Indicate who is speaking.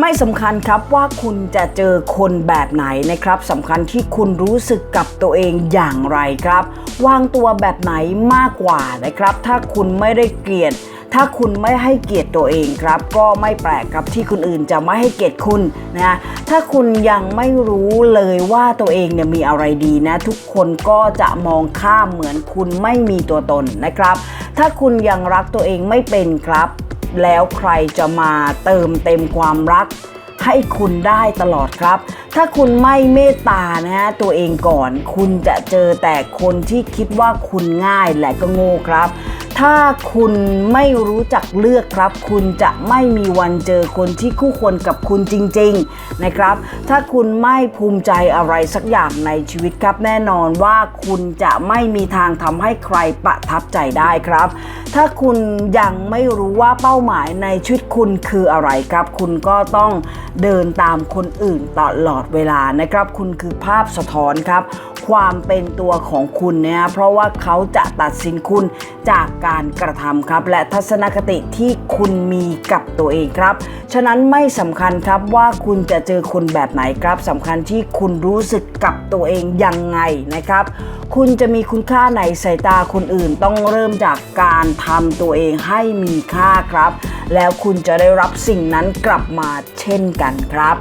Speaker 1: ไม่สำคัญครับว่าคุณจะเจอคนแบบไหนนะครับสำคัญที่คุณรู้สึกกับตัวเองอย่างไรครับ วางตัวแบบไหนมากกว่านะครับ ถ้าคุณไม่ได้เกลียดถ้าคุณไม่ให้เกียรติตัวเองครับ ก็ไม่แปลกครับที่คนอื่นจะไม่ให้เกียรติคุณนะถ้าคุณยังไม่รู้เลยว่าตัวเองเนี่ยมีอะไรดีนะ ทุกคนก็จะมองข้ามเหมือนคุณไม่มีตัวตนนะครับ ถ้าคุณยังรักตัวเองไม่เป็นครับ แล้วใครจะมาเติมเต็มความรัก ให้คุณได้ตลอดครับ ถ้าคุณไม่เมตตานะฮะตัวเองก่อน คุณจะเจอแต่คนที่คิดว่าคุณง่ายและก็โง่ครับ ถ้าคุณไม่รู้จักเลือกครับ คุณจะไม่มีวันเจอคนที่คู่ควรกับคุณจริง ๆนะครับ ถ้าคุณไม่ภูมิใจอะไรสักอย่างในชีวิตครับ แน่นอนว่าคุณจะไม่มีทางทำให้ใครประทับใจได้ครับ ถ้าคุณยังไม่รู้ว่าเป้าหมายในชีวิตคุณคืออะไรครับ คุณก็ต้องเดินตามคนอื่นตลอดเวลานะครับ คุณคือภาพสะท้อนครับ ความเป็นตัวของคุณเนี่ยเพราะว่าเขาจะตัดสินคุณจากการกระทำครับ และทัศนคติที่คุณมีกับตัวเองครับ ฉะนั้นไม่สำคัญครับว่าคุณจะเจอคนแบบไหนครับสำคัญที่คุณรู้สึกกับตัวเองยังไงนะครับ คุณจะมีคุณค่าในสายตาคนอื่นต้องเริ่มจากการทำตัวเองให้มีค่าครับ แล้วคุณจะได้รับสิ่งนั้นกลับมาเช่นกันครับ